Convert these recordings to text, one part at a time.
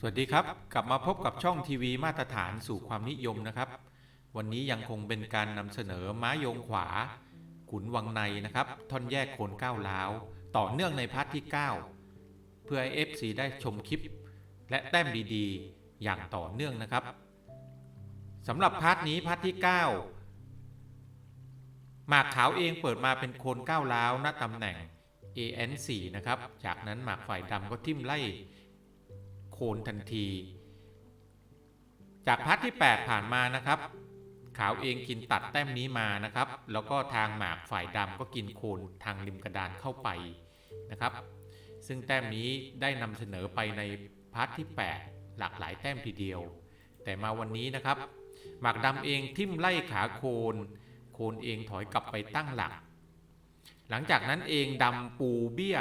สวัสดีครับ กลับมาพบกับช่องทีวีมาตรฐานสู่ความนิยมนะครับ วันนี้ยังคงเป็นการนำเสนอม้าโยงขวา ขุนวังในนะครับ ท่อนแยกโคนก้าวล้าว ต่อเนื่องในพาร์ทที่ 9 เพื่อให้ FC ได้ชมคลิป และแต้มดีๆ อย่างต่อเนื่องนะครับสำหรับพาร์ทนี้พาร์ทที่ 9 หมากขาวเองเปิดมาเป็นโคนก้าวล้าวณตำแหน่ง AN4 นะครับ จากนั้นหมากฝ่ายดำก็ทิ่มไล่ คนทันที จากพัดที่ 8 ผ่านมานะครับขาวเองกินตัดแต้มนี้มานะครับ แล้วก็ทางหมากฝ่ายดำก็กินโคนทางริมกระดานเข้าไปนะครับ ซึ่งแต้มนี้ได้นำเสนอไปในพาร์ทที่ 8 หลากหลายแต้มทีเดียว แต่มาวันนี้นะครับ หมากดำเองทิ่มไล่ขาโคน โคนเองถอยกลับไปตั้งหลัก หลังจากนั้นเองดำปูเบี้ย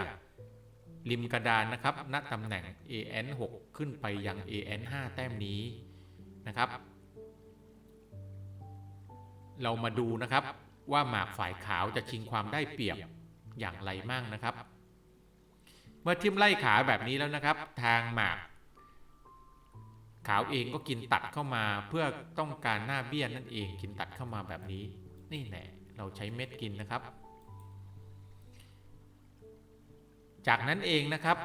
ริมกระดานนะครับณตำแหน่ง AN6 ขึ้นไปยัง AN5 แต้มนี้นะครับ เรามาดูนะครับว่าหมากฝ่ายขาวจะชิงความได้เปรียบอย่างไรมั่งนะครับ เมื่อทิมไล่ขาแบบนี้แล้วนะครับ ทางหมาก ขาวเองก็กินตัดเข้ามาเพื่อต้องการหน้าเบี้ยนั่นเองกินตัดเข้ามาแบบนี้ นี่แหละเราใช้เม็ดกินนะครับ จากนั้นเองนะครับ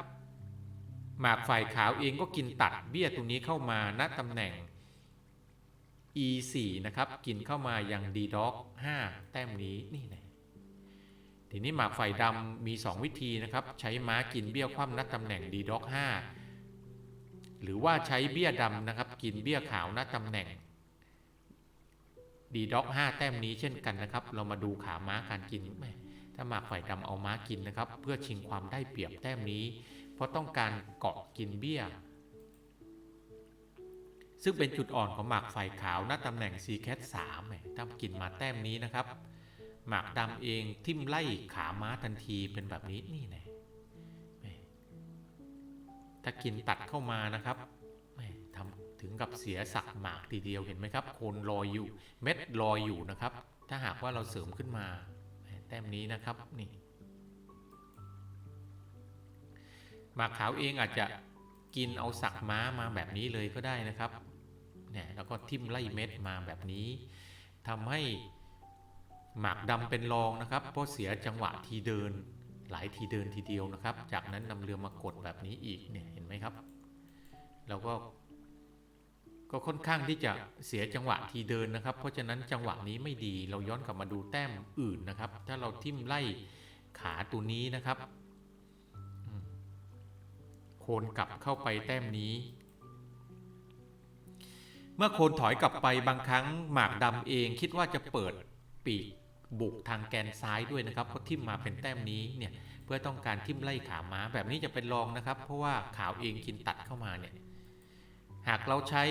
หมากฝ่ายขาวเองก็กินตัดเบี้ยตรงนี้เข้ามาณตำแหน่ง E4 นะครับ กินเข้ามาอยัง D dog 5แต้มนี้นี่นะทีนี้หมากฝ่ายดำมี 2 วิธีนะครับ ใช้ม้ากินเบี้ยคว่ำณตำแหน่ง D dog 5หรือว่าใช้เบี้ยดำนะครับ กินเบี้ยขาวณตำแหน่ง D dog 5แต้มนี้เช่นกันนะครับ เรามาดูขาม้าการกินแหม ถ้าหมากฝ่ายดำเอาม้ากินนะครับ เพื่อชิงความได้เปรียบแต้มนี้ เพราะต้องการเกาะกินเบี้ย ซึ่งเป็นจุดอ่อนของหมากฝ่ายขาวณตำแหน่ง c c a t 3เนี่ยถ้ากินมาแต้มนี้นะครับ หมากดำเองทิ่มไล่ขาม้าทันทีเป็นแบบนี้นี่แน่แหม่ถ้ากินตัดเข้ามานะครับทำถึงกับเสียสักหมากทีเดียวเห็นไหมครับ โคนลอยอยู่เม็ดลอยอยู่นะครับ ถ้าหากว่าเราเสริมขึ้นมา ต้มนี้นะครับนี่หมากขาวเองอาจจะกินเอาสักม้ามาแบบนี้เลยก็ได้นะครับเนี่ยแล้วก็ทิ่มไล่เม็ดมาแบบนี้ทำให้หมากดำเป็นรองนะครับเพราะเสียจังหวะทีเดิน หลายทีเดินทีเดียวนะครับ จากนั้นนำเรือมากดแบบนี้อีกเนี่ยเห็นไหมครับเราก็ ก็ค่อนข้างที่จะเสียจังหวะทีเดินนะครับ เพราะฉะนั้นจังหวะนี้ไม่ดี เราย้อนกลับมาดูแต้มอื่นนะครับ ถ้าเราทิ่มไล่ขาตัวนี้นะครับโคนกลับเข้าไปแต้มนี้ เมื่อโคนถอยกลับไปบางครั้งหมากดำเองคิดว่าจะเปิดปีกบุกทางแกนซ้ายด้วยนะครับเพราะทิ่มมาเป็นแต้มนี้เนี่ยเพื่อต้องการทิ่มไล่ขาม้าแบบนี้จะเป็นรองนะครับ เพราะว่าขาวเองกินตัดเข้ามาเนี่ย หากเราใช้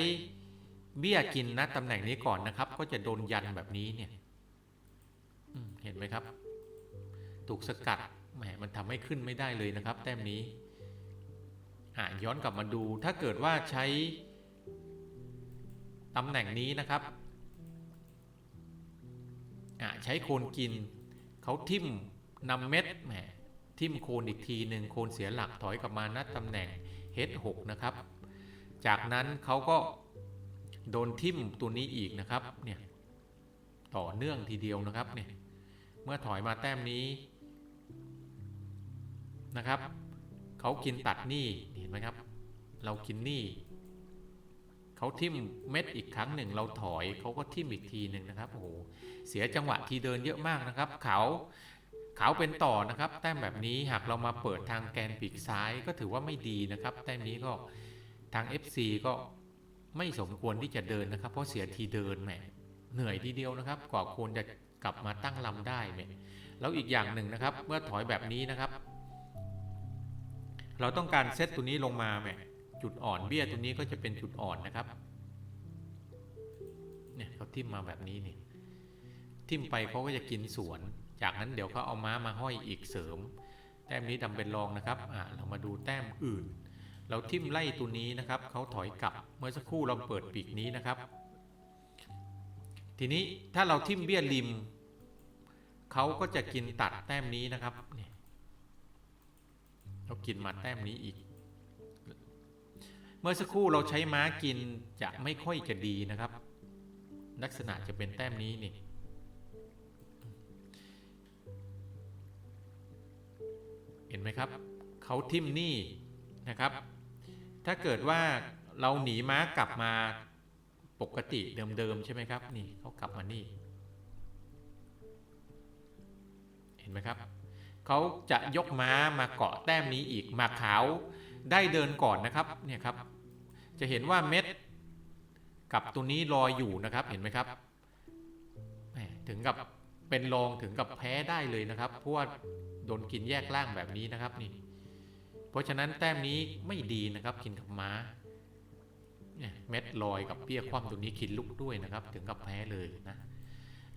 เบี้ยกินนะตำแหน่งนี้ก่อนนะครับ ก็จะโดนยันแบบนี้เนี่ยเห็นไหมครับ ถูกสกัดแหมมันทำให้ขึ้นไม่ได้เลยนะครับ แต้มนี้อะย้อนกลับมาดู ถ้าเกิดว่าใช้ตำแหน่งนี้นะครับอะใช้โคนกินเขาทิ่มนำเม็ดแหมทิ่มโคนอีกทีหนึ่งโคนเสียหลักถอยกลับมาณตำแหน่ง H6 นะครับ จากนั้นเขาก็โดนทิ่มตัวนี้อีกนะครับเนี่ยต่อเนื่องทีเดียวนะครับเนี่ยเมื่อถอยมาแต้มนี้นะครับเขากินตัดหนี้เห็นไหมครับ เรากินหนี้เขาทิ่มเม็ดอีกครั้งหนึ่ง เราถอยเขาก็ทิ่มอีกทีหนึ่งนะครับโอ้โหเสียจังหวะทีเดินเยอะมากนะครับเขาเขาเป็นต่อนะครับ แต้มแบบนี้หากเรามาเปิดทางแกนปีกซ้ายก็ถือว่าไม่ดีนะครับ แต้มนี้ก็ ทาง FC ก็ไม่สมควรที่จะเดินนะครับ เพราะเสียทีเดินแหมเหนื่อยทีเดียวนะครับกว่าควรจะกลับมาตั้งลำได้แหมแล้วอีกอย่างหนึ่งนะครับ เมื่อถอยแบบนี้นะครับ เราต้องการเซตตัวนี้ลงมาแหมจุดอ่อนเบี้ยตัวนี้ก็จะเป็นจุดอ่อนนะครับเนี่ยเขาทิ่มมาแบบนี้นี่ทิ่มไปเขาก็จะกินสวน จากนั้นเดี๋ยวเขาเอาม้ามาห้อยอีกเสริม แต้มนี้ดำเป็นรองนะครับอ่าเรามาดูแต้มอื่น เราทิ่มไล่ตัวนี้นะครับเขาถอยกลับเมื่อสักครู่เราเปิดปีกนี้นะครับ ทีนี้ถ้าเราทิ่มเบี้ยริมเขาก็จะกินตัดแต้มนี้นะครับเนี่ยเรากินมาแต้มนี้อีก เมื่อสักครู่เราใช้ม้ากินจะไม่ค่อยจะดีนะครับ ลักษณะจะเป็นแต้มนี้นี่เห็นไหมครับ เขาทิ่มนี่ นะครับ ถ้าเกิดว่าเราหนีม้ากลับมาปกติเดิมๆใช่ไหมครับ นี่เขากลับมานี่ เห็นไหมครับเขาจะยกม้ามาเกาะแต้มนี้อีกมาขาวได้เดินก่อนนะครับเนี่ยครับ จะเห็นว่าเม็ดกับตัวนี้ลอยอยู่นะครับเห็นไหมครับถึงกับเป็นรองถึงกับแพ้ได้เลยนะครับเพราะว่าโดนกินแยกล่างแบบนี้นะครับนี่ เพราะฉะนั้นแต้มนี้ไม่ดีนะครับกินกับม้าเนี่ยเม็ดลอยกับเปี้ยคว่ำตัวนี้กินลุกด้วยนะครับ ถึงกับแพ้เลยนะ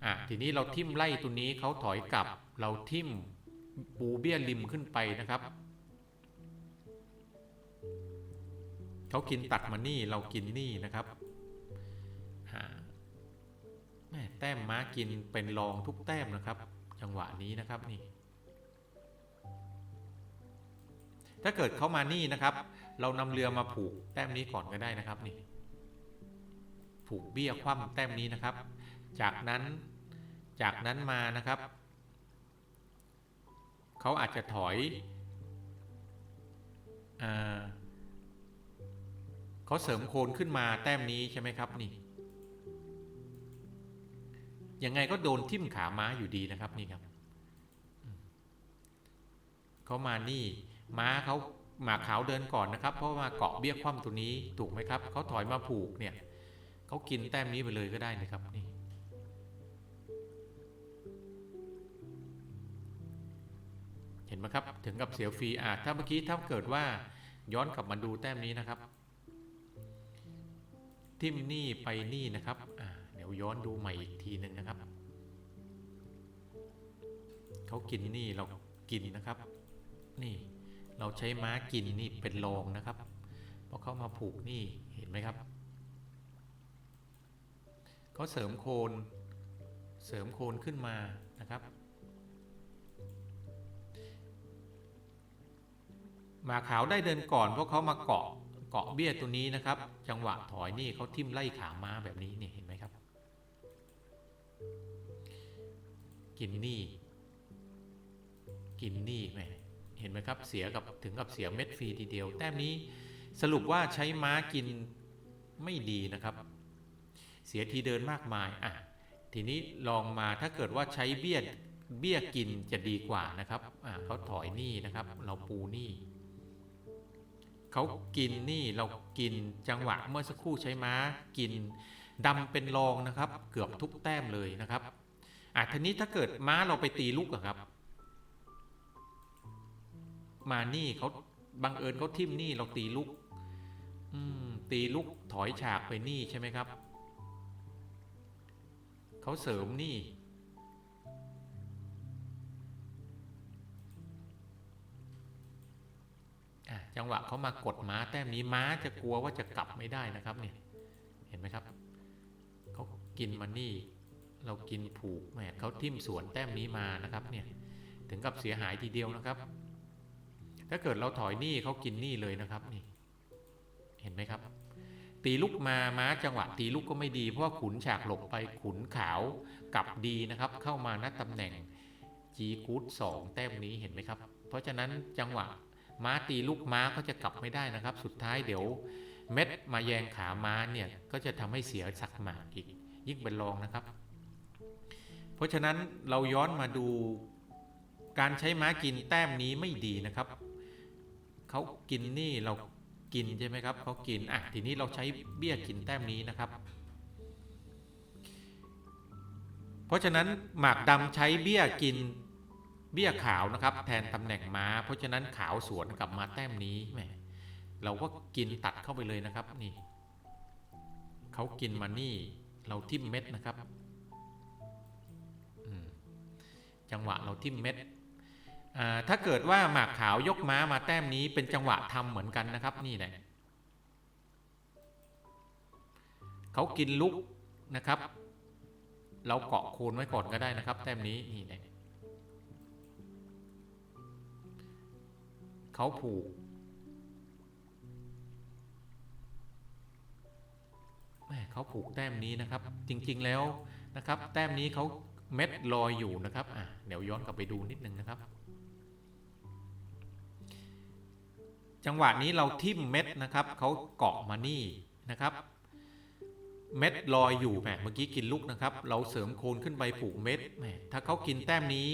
อะทีนี้เราทิ่มไล่ตัวนี้เขาถอยกลับ เราทิ่มปูเบี้ยริมขึ้นไปนะครับเขากินตัดมานี่เรากินนี่นะครับหาแต้มม้ากินเป็นรองทุกแต้มนะครับ จังหวะนี้นะครับนี่ ถ้าเกิดเขามานี่นะครับ เรานำเรือมาผูกแต้มนี้ก่อนก็ได้นะครับนี่ ผูกเบี้ยคว่ำแต้มนี้นะครับ จากนั้นจากนั้นมานะครับ เขาอาจจะถอยอาเขาเสริมโคนขึ้นมาแต้มนี้ใช่ไหมครับนี่ยังไงก็โดนทิ่มขาม้าอยู่ดีนะครับนี่ครับ เขามานี่ ม้าเขาหมาขาวเดินก่อนนะครับ เพราะว่าเกาะเบี้ยคว่ำตัวนี้ถูกไหมครับเขาถอยมาผูกเนี่ยเขากินแต้มนี้ไปเลยก็ได้นะครับนี่เห็นไหมครับถึงกับเสียฟรีอาจถ้าเมื่อกี้ถ้าเกิดว่าย้อนกลับมาดูแต้มนี้นะครับ ทิมนี่ไปนี่นะครับอ่าเดี๋ยวย้อนดูใหม่อีกทีหนึ่งนะครับเขากินนี่เรากินนะครับ นี่ เราใช้ม้ากินนี่เป็นรองนะครับเพราะเขามาผูกนี่เห็นไหมครับเขาเสริมโคนเสริมโคนขึ้นมานะครับหมาขาวได้เดินก่อนเพราะเขามาเกาะเกาะเบี้ยตัวนี้นะครับ จังหวะถอยนี่เขาทิ่มไล่ขาม้าแบบนี้นี่เห็นไหมครับ กินนี่ กินนี่แหม เห็นไหมครับ เสียกับถึงกับเสียเม็ดฟรีทีเดียว แต้มนี้สรุปว่าใช้ม้ากินไม่ดีนะครับ เสียทีเดินมากมายอะทีนี้ลองมาถ้าเกิดว่าใช้เบี้ยเบี้ยกินจะดีกว่านะครับอะเขาถอยนี่นะครับ เราปูนี่เขากินนี่เรากินจังหวะเมื่อสักครู่ใช้ม้ากินดำเป็นรองนะครับ เกือบทุกแต้มเลยนะครับอะทีนี้ถ้าเกิดม้าเราไปตีลูกอะครับ มานี่เขาบังเอิญเขาทิ่มนี่เราตีลูกอืมตีลูกถอยฉากไปนี่ใช่ไหมครับเขาเสริมนี่อะจังหวะเขามากดม้าแต้มนี้ม้าจะกลัวว่าจะกลับไม่ได้นะครับเนี่ยเห็นไหมครับเขากินมานี่ เรากินผูกแหมเขาทิ่มสวนแต้มนี้มานะครับเนี่ยถึงกับเสียหายทีเดียวนะครับ ถ้าเกิดเราถอยหนี่เขากินหนี่เลยนะครับนี่ เห็นไหมครับ ตีลูกมาม้าจังหวะ ตีลูกก็ไม่ดี เพราะว่าขุนฉากหลบไปขุนขาวกลับดีนะครับ เข้ามาณตำแหน่ง G กูดสองแต้มนี้เห็นไหมครับ เพราะฉะนั้นจังหวะม้าตีลูกม้าเขาจะกลับไม่ได้นะครับ สุดท้ายเดี๋ยว เม็ดมาแยงขาม้าเนี่ยก็จะทำให้เสียสักหมากอีกยิ่งเป็นรองนะครับ เพราะฉะนั้นเราย้อนมาดูการใช้ม้ากินแต้มนี้ไม่ดีนะครับ เขากินนี่เรากินใช่ไหมครับเขากินอะทีนี้เราใช้เบี้ยกินแต้มนี้นะครับ เพราะฉะนั้นหมากดำใช้เบี้ยกินเบี้ยขาวนะครับ แทนตำแหน่งม้า เพราะฉะนั้นขาวสวนกลับมาแต้มนี้แหมเราก็กินตัดเข้าไปเลยนะครับนี่เขากินมานี่เราทิ่มเม็ดนะครับจังหวะเราทิ่มเม็ด ถ้าเกิดว่าหมากขาวยกม้ามาแต้มนี้เป็นจังหวะทำเหมือนกันนะครับนี่แหละเขากินลุกนะครับ เราเกาะโคนไว้ก่อนก็ได้นะครับ แต้มนี้นี่แหละเขาผูกแหมเขาผูกแต้มนี้นะครับ จริง ๆแล้วนะครับ แต้มนี้เขาเม็ดลอยอยู่นะครับอะเดี๋ยวย้อนกลับไปดูนิดนึงนะครับ จังหวะนี้เราทิ่มเม็ดนะครับเขาเกาะมานี่นะครับ เม็ดลอยอยู่แหมเมื่อกี้กินลูกนะครับ เราเสริมโคนขึ้นไปผูกเม็ดแหมถ้าเขากินแต้มนี้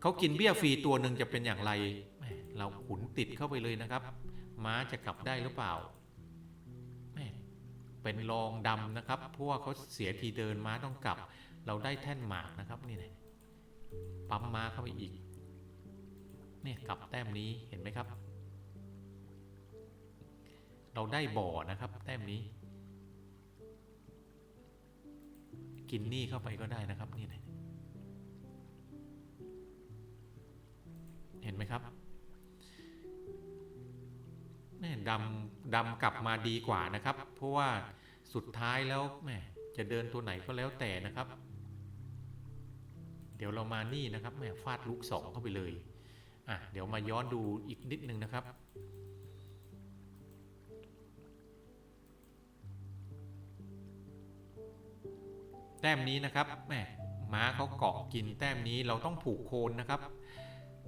เขากินเบี้ยฟรีตัวหนึ่งจะเป็นอย่างไรแหมเราขุนติดเข้าไปเลยนะครับ ม้าจะกลับได้หรือเปล่าแหมเป็นรองดำนะครับเพราะว่าเขาเสียทีเดินม้าต้องกลับ เราได้แท่นหมากนะครับนี่นะปั๊มม้าเข้าไปอีกเนี่ยกลับแต้มนี้เห็นไหมครับ เราได้บ่อนะครับ แต้มนี้ กินนี่เข้าไปก็ได้นะครับนี่นะเห็นไหมครับแม่ดำดำกลับมาดีกว่านะครับ เพราะว่าสุดท้ายแล้วแม่จะเดินตัวไหนก็แล้วแต่นะครับ เดี๋ยวเรามานี่นะครับแม่ฟาดลูกสองเข้าไปเลยอะเดี๋ยวมาย้อนดูอีกนิดนึงนะครับ แต้มนี้นะครับแหมม้าเขาเกาะกินแต้มนี้เราต้องผูกโคนนะครับ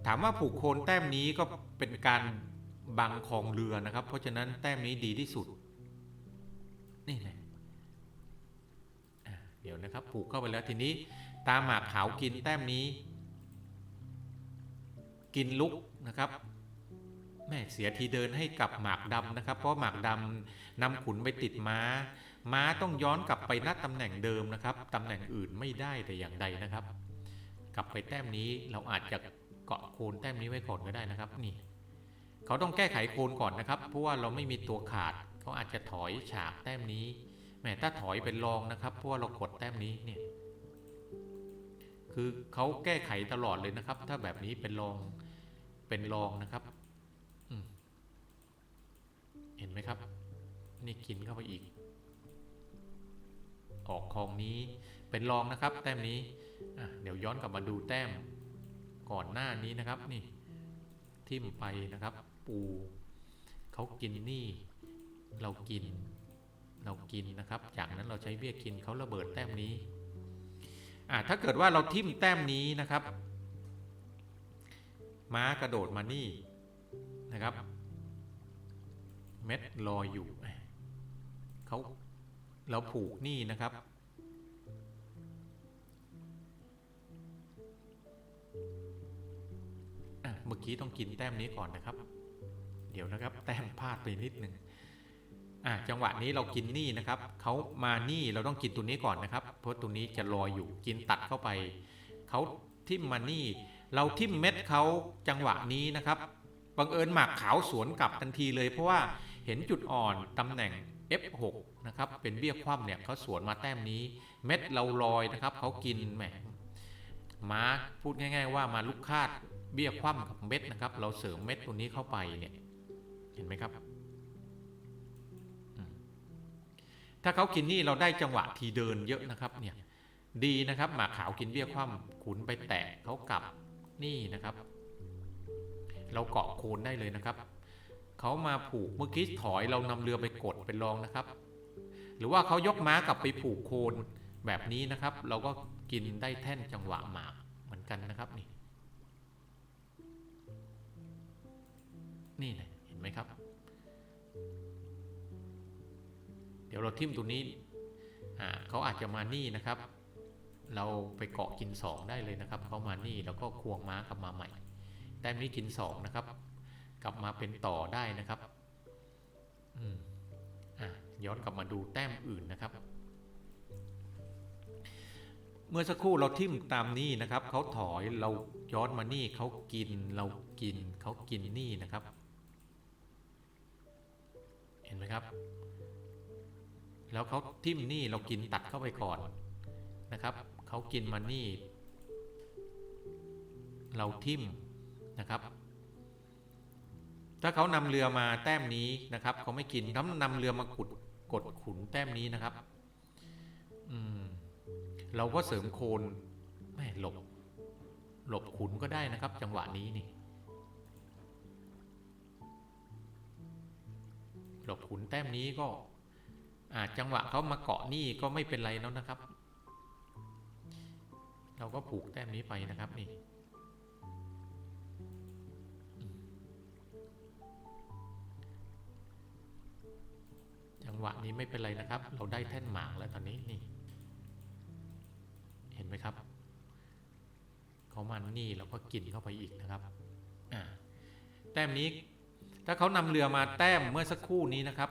ถามว่าผูกโคนแต้มนี้ก็เป็นการบังคองเรือนะครับ เพราะฉะนั้นแต้มนี้ดีที่สุด นี่แหละเดี๋ยวนะครับ ผูกเข้าไปแล้วทีนี้ ตาหมากขาวกินแต้มนี้ กินลุกนะครับแม่เสียทีเดินให้กับหมากดำนะครับ เพราะหมากดำนำขุนไปติดม้า ม้าต้องย้อนกลับไปนัดตำแหน่งเดิมนะครับตำแหน่งอื่นไม่ได้แต่อย่างใดนะครับ กลับไปแต้มนี้เราอาจจะเกาะโคนแต้มนี้ไว้ก่อนก็ได้นะครับนี่เขาต้องแก้ไขโคนก่อนนะครับ เพราะว่าเราไม่มีตัวขาดเขาอาจจะถอยฉากแต้มนี้แหมถ้าถอยเป็นรองนะครับเพราะว่าเรากดแต้มนี้เนี่ยคือเขาแก้ไขตลอดเลยนะครับ ถ้าแบบนี้เป็นรองเป็นรองนะครับเห็นไหมครับ นี่กินเข้าไปอีก ออกคลองนี้เป็นรองนะครับ แต้มนี้เดี๋ยวย้อนกลับมาดูแต้มก่อนหน้านี้นะครับนี่ทิ่มไปนะครับ ปูเขากินนี่เรากิน เรากินนะครับ จากนั้นเราใช้เบี้ยกินเขาระเบิดแต้มนี้อะถ้าเกิดว่าเราทิ่มแต้มนี้นะครับ ม้ากระโดดมานี่นะครับ เม็ดลอยอยู่เขา เราผูกนี่นะครับอะเมื่อกี้ต้องกินแต้มนี้ก่อนนะครับ เดี๋ยวนะครับ แต้มพลาดไปนิดหนึ่งอะจังหวะนี้เรากินนี่นะครับ เขามานี่เราต้องกินตัวนี้ก่อนนะครับ เพราะตัวนี้จะลอยอยู่กินตัดเข้าไป เขาทิ่มมานี่ เราทิ่มเม็ดเขาจังหวะนี้นะครับ บังเอิญหมากขาวสวนกลับทันทีเลย เพราะว่าเห็นจุดอ่อนตำแหน่ง F6 นะครับเป็นเบี้ยคว่ำเนี่ยเขาสวนมาแต้มนี้ เม็ดเราลอยนะครับเขากินแหมม้าพูดง่าย ๆ ว่ามาลูกคาดเบี้ยคว่ำกับเม็ดนะครับ เราเสริมเม็ดตัวนี้เข้าไปเนี่ยเห็นไหมครับ ถ้าเขากินนี่เราได้จังหวะทีเดินเยอะนะครับเนี่ยดีนะครับหมาขาวกินเบี้ยคว่ำขุนไปแตะเขากลับนี่นะครับ เราเกาะโคนได้เลยนะครับ เขามาผูกเมื่อกี้ถอยเรานำเรือไปกดเป็นรองนะครับ หรือว่าเขายกม้ากลับไปผูกโคนแบบนี้นะครับ เราก็กินได้แท่นจังหวะหมากเหมือนกันนะครับนี่ นี่นะเห็นไหมครับ เดี๋ยวเราทิ่มตัวนี้เขาอาจจะมานี่นะครับ เราไปเกาะกินสองได้เลยนะครับเขามานี่แล้วก็ควงม้ากลับมาใหม่แต้มนี้กินสองนะครับ กลับมาเป็นต่อได้นะครับอืมอะย้อนกลับมาดูแต้มอื่นนะครับ เมื่อสักครู่เราทิ่มตามนี่นะครับเขาถอยเราย้อนมานี่เขากินเรากินเขากินนี่นะครับ เห็นไหมครับ แล้วเขาทิ่มนี่เรากินตัดเข้าไปก่อนนะครับเขากินมานี่ เราทิ่มนะครับ ถ้าเขานำเรือมาแต้มนี้นะครับเขาไม่กินเขานำเรือมาขุดกดขุนแต้มนี้นะครับ อืม เราก็เสริมโคนไม่หลบ หลบขุนก็ได้นะครับ จังหวะนี้นี่ หลบขุนแต้มนี้ก็อ่าจังหวะเขามาเกาะนี่ก็ไม่เป็นไรแล้วนะครับ เราก็ผูกแต้มนี้ไปนะครับนี่ งหวะนี้ไม่เป็นไรนะครับ เราได้แท่นหมากแล้วตอนนี้นี่ เห็นไหมครับเขามันนี่เราก็กินเข้าไปอีกนะครับอ่าแต้มนี้ ถ้าเขานำเรือมาแต้มเมื่อสักครู่นี้นะครับ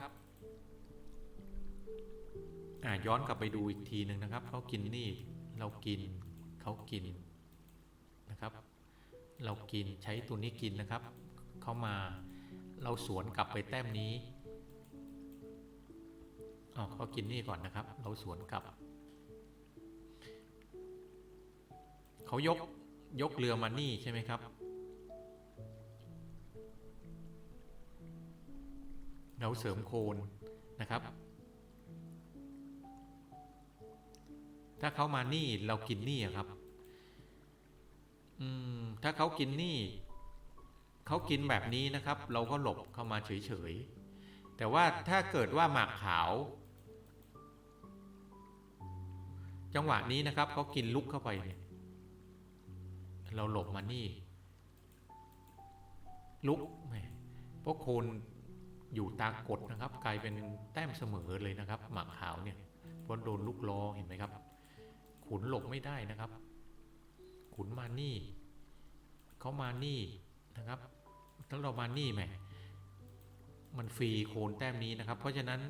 อ่าย้อนกลับไปดูอีกทีหนึ่งนะครับเขากินนี่ เรากินเขากินนะครับ เรากินใช้ตัวนี้กินนะครับเขามาเราสวนกลับไปแต้มนี้ อ๋อเขากินนี่ก่อนนะครับ เราสวนกลับ เขายกยกเรือมานี่ใช่ไหมครับ เราเสริมโคนนะครับ ถ้าเขามานี่เรากินนี่ครับอืมถ้าเขากินนี่เขากินแบบนี้นะครับ เราก็หลบเข้ามาเฉยๆแต่ว่าถ้าเกิดว่าหมากขาว จังหวะนี้นะครับเขากินลุกเข้าไปเนี่ยเราหลบมานี่ ลุกแหมเพราะโคนอยู่ตากดนะครับ กลายเป็นแต้มเสมอเลยนะครับ หมากขาวเนี่ยเพราะโดนลูกล้อเห็นไหมครับ ขุนหลบไม่ได้นะครับ ขุนมานี่เขามานี่นะครับถ้าเรามานี่แหมมันฟรีโคนแต้มนี้นะครับ เพราะฉะนั้น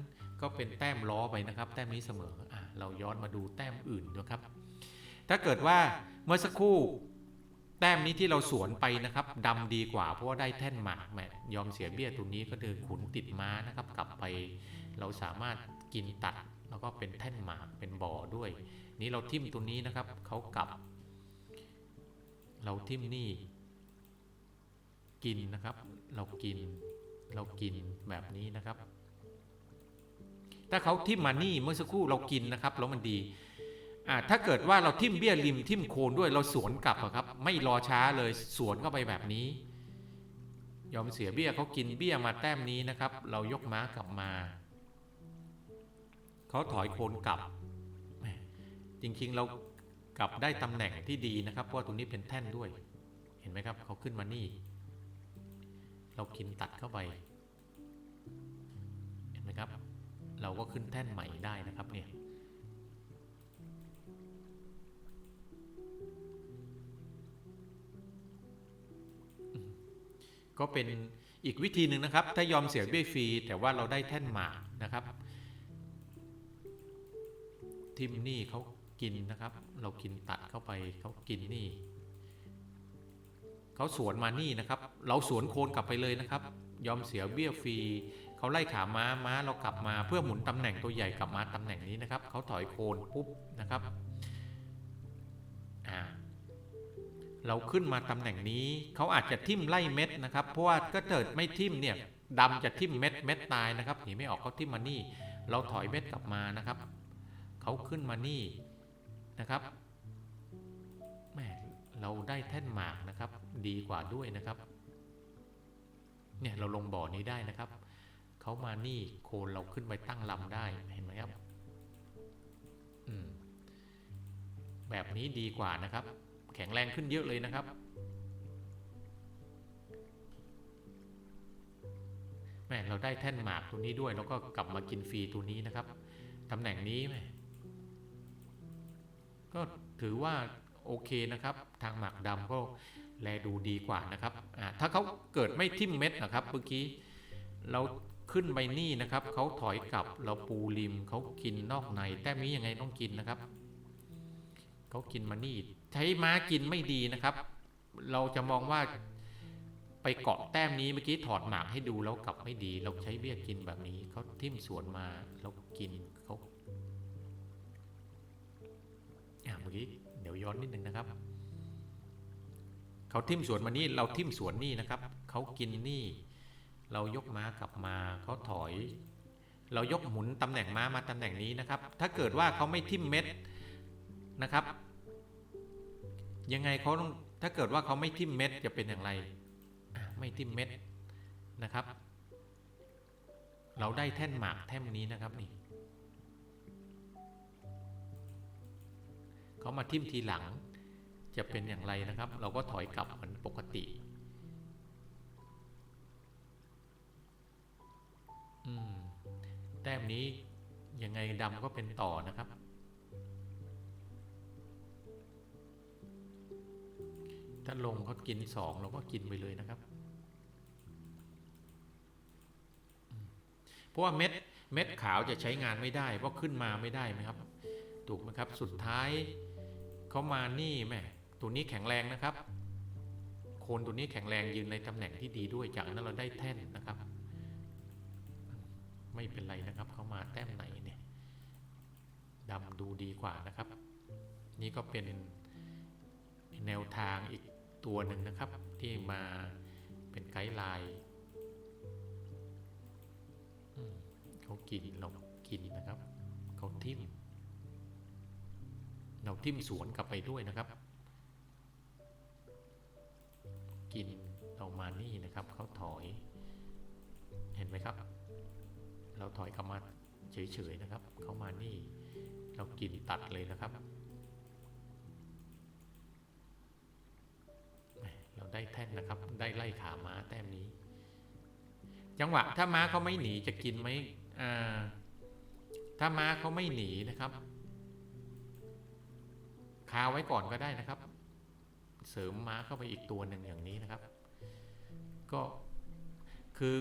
ก็เป็นแต้มล้อไปนะครับ แต้มนี้เสมอ เราย้อนมาดูแต้มอื่นนะครับ ถ้าเกิดว่าเมื่อสักครู่แต้มนี้ที่เราสวนไปนะครับดำดีกว่าเพราะว่าได้แท่นหมากแมยอมเสียเบี้ยตัวนี้ก็เดินขุนติดม้านะครับ กลับไปเราสามารถกินตัดแล้วก็เป็นแท่นหมากเป็นบ่อด้วย นี้เราทิ่มตัวนี้นะครับเขากลับ เราทิ่มนี่ กินนะครับ เรากินเรากินแบบนี้นะครับ ถ้าเขาทิ่มมานี่เมื่อสักครู่เรากินนะครับแล้วมันดีอ่าถ้าเกิดว่าเราทิ่มเบี้ยริมทิ่มโคนด้วยเราสวนกลับครับ ไม่รอช้าเลยสวนเข้าไปแบบนี้ ยอมเสียเบี้ยเขากินเบี้ยมาแต้มนี้นะครับ เรายกม้ากลับมาเขาถอยโคนกลับ จริงๆเรากลับได้ตำแหน่งที่ดีนะครับ เพราะตรงนี้เป็นแท่นด้วย เห็นไหมครับเขาขึ้นมานี่ เรากินตัดเข้าไป เห็นไหมครับ เราก็ขึ้นแท่นใหม่ได้นะครับเนี่ยก็เป็นอีกวิธีหนึ่งนะครับ ถ้ายอมเสียเบี้ยฟรีแต่ว่าเราได้แท่นหมากนะครับ ทิมนี่เขากินนะครับ เรากินตัดเข้าไปเขากินนี่เขาสวนมานี่นะครับ เราสวนโคนกลับไปเลยนะครับ ยอมเสียเบี้ยฟรี เขาไล่ขาม้าม้าเรากลับมาเพื่อหมุนตำแหน่งตัวใหญ่กลับมาตำแหน่งนี้นะครับ เขาถอยโคนปุ๊บนะครับอ่าเราขึ้นมาตำแหน่งนี้เขาอาจจะทิ่มไล่เม็ดนะครับ เพราะว่าก็เกิดไม่ทิ่มเนี่ยดำจะทิ่มเม็ดเม็ดตายนะครับหนีไม่ออกเขาทิ่มมานี่ เราถอยเม็ดกลับมานะครับเขาขึ้นมานี่นะครับแหมเราได้แท่นหมากนะครับ ดีกว่าด้วยนะครับ เนี่ยเราลงบ่อนี้ได้นะครับ เขามานี่โคนเราขึ้นไปตั้งลำได้เห็นไหมครับอืมแบบนี้ดีกว่านะครับ แข็งแรงขึ้นเยอะเลยนะครับ แม่เราได้แท่นหมากตัวนี้ด้วย แล้วก็กลับมากินฟรีตัวนี้นะครับตำแหน่งนี้แม่ก็ถือว่าโอเคนะครับ ทางหมากดำก็แลดูดีกว่านะครับถ้าเขาเกิดไม่ทิ่มเม็ดนะครับเมื่อกี้เรา ขึ้นไปนี่นะครับเขาถอยกลับเราปูริมเขากินนอกใน แต้มนี้ยังไงต้องกินนะครับเขากินมานี่ ใช้ม้ากินไม่ดีนะครับ เราจะมองว่าไปเกาะแต้มนี้เมื่อกี้ถอดหมากให้ดูแล้วกลับไม่ดี เราใช้เบี้ยกินแบบนี้เขาทิ่มสวนมาเรากินเขาเมื่อกี้เดี๋ยวย้อนนิดนึงนะครับเขาทิ่มสวนมานี่เราทิ่มสวนนี่นะครับเขากินนี่ เรายกม้ากลับมาเขาถอย เรายกหมุนตำแหน่งม้ามาตำแหน่งนี้นะครับ ถ้าเกิดว่าเขาไม่ทิ่มเม็ดนะครับ ยังไงเขาต้องถ้าเกิดว่าเขาไม่ทิ่มเม็ดจะเป็นอย่างไร ไม่ทิ่มเม็ดนะครับ เราได้แท่นหมากแท่นนี้นะครับนี่เขามาทิ่มทีหลังจะเป็นอย่างไรนะครับ เราก็ถอยกลับเหมือนปกติ อืม แต้มนี้ยังไงดำก็เป็นต่อนะครับ ถ้าลงเขากินสองเราก็กินไปเลยนะครับ เพราะว่าเม็ดเม็ดขาวจะใช้งานไม่ได้เพราะขึ้นมาไม่ได้ไหมครับ ถูกไหมครับ สุดท้ายเขามานี่แม่ตัวนี้แข็งแรงนะครับ โคนตัวนี้แข็งแรงยืนในตำแหน่งที่ดีด้วยจากนั้นเราได้แท่นนะครับ ไม่เป็นไรนะครับเขามาแต้มไหนเนี่ยดำดูดีกว่านะครับ นี่ก็เป็นแนวทางอีกตัวหนึ่งนะครับ ที่มาเป็นไกด์ไลน์เขากินเรากินนะครับเขาทิ่มเราทิ่มสวนกลับไปด้วยนะครับ กินเรามานี่นะครับเขาถอย เห็นไหมครับ เราถอยกลับมาเฉยๆนะครับ เขามานี่เรากินตัดเลยนะครับ เราได้แท่นนะครับ ได้ไล่ขาม้าแต้มนี้ จังหวะถ้าม้าเขาไม่หนีจะกินไหมอ่าถ้าม้าเขาไม่หนีนะครับคาไว้ก่อนก็ได้นะครับ เสริมม้าเข้าไปอีกตัวหนึ่งอย่างนี้นะครับ ก็คือ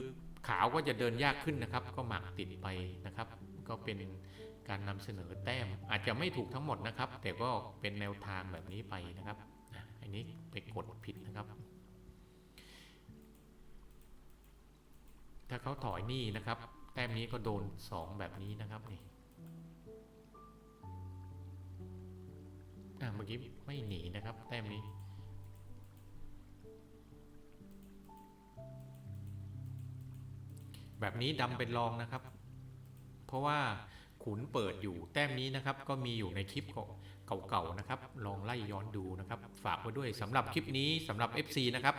ขาวก็จะเดินยากขึ้นนะครับ ก็หมักติดไปนะครับ ก็เป็นการนำเสนอแต้ม อาจจะไม่ถูกทั้งหมดนะครับ แต่ก็เป็นแนวทางแบบนี้ไปนะครับอะอันนี้ไปกดผิดนะครับ ถ้าเขาถอยนี่นะครับ แต้มนี้ก็โดนสองแบบนี้นะครับนี่อะเมื่อกี้ไม่หนีนะครับ แต้มนี้ แบบนี้ดำเป็นรองนะครับ เพราะว่าขุนเปิดอยู่แต้มนี้นะครับ ก็มีอยู่ในคลิปเก่าๆนะครับ ลองไล่ย้อนดูนะครับ ฝากไว้ด้วยสำหรับคลิปนี้สำหรับ FC นะครับ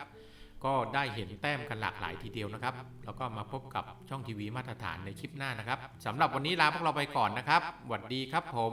ก็ได้เห็นแต้มกันหลากหลายทีเดียวนะครับ แล้วก็มาพบกับช่องทีวีมาตรฐานในคลิปหน้านะครับสำหรับวันนี้ลาพวกเราไปก่อนนะครับสวัสดีครับผม